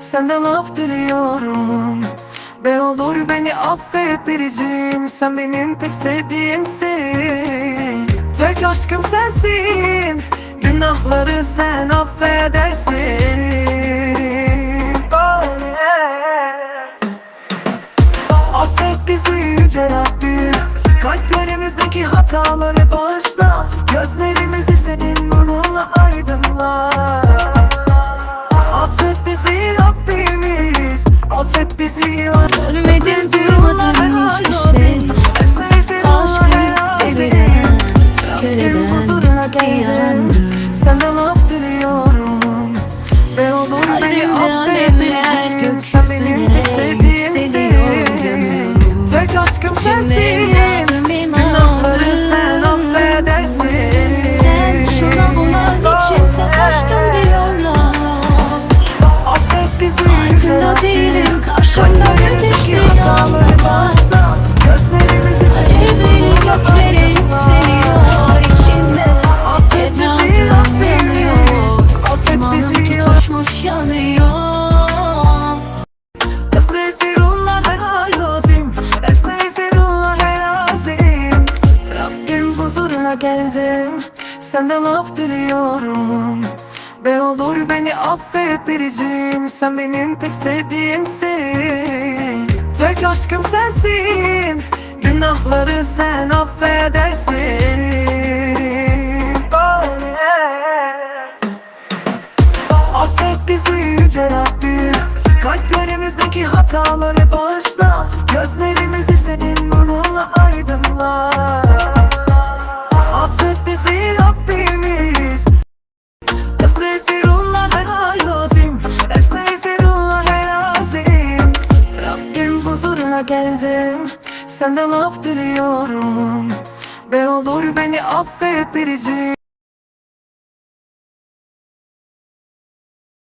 Senden af diliyorum. Be olur beni affet biricim Sen benim tek sevdiğimsin. Tek aşkım sensin Günahları sen affedersin. Affet bizi yüce Rabbim Kalplerimizdeki hataları bağışla. Gözlerimizi senin nurunla aydınla confessing. Geldim Senden af diliyorum Be olur beni affet biricim Sen benim tek sevdiğimsin Tek aşkım sensin Günahları sen affedersin Oh. Affet bizi yüce Rabbim Kalplerimizdeki hataları bağışla Gözlerimizi geldim Senden af diliyorum. Be olur beni affet biricim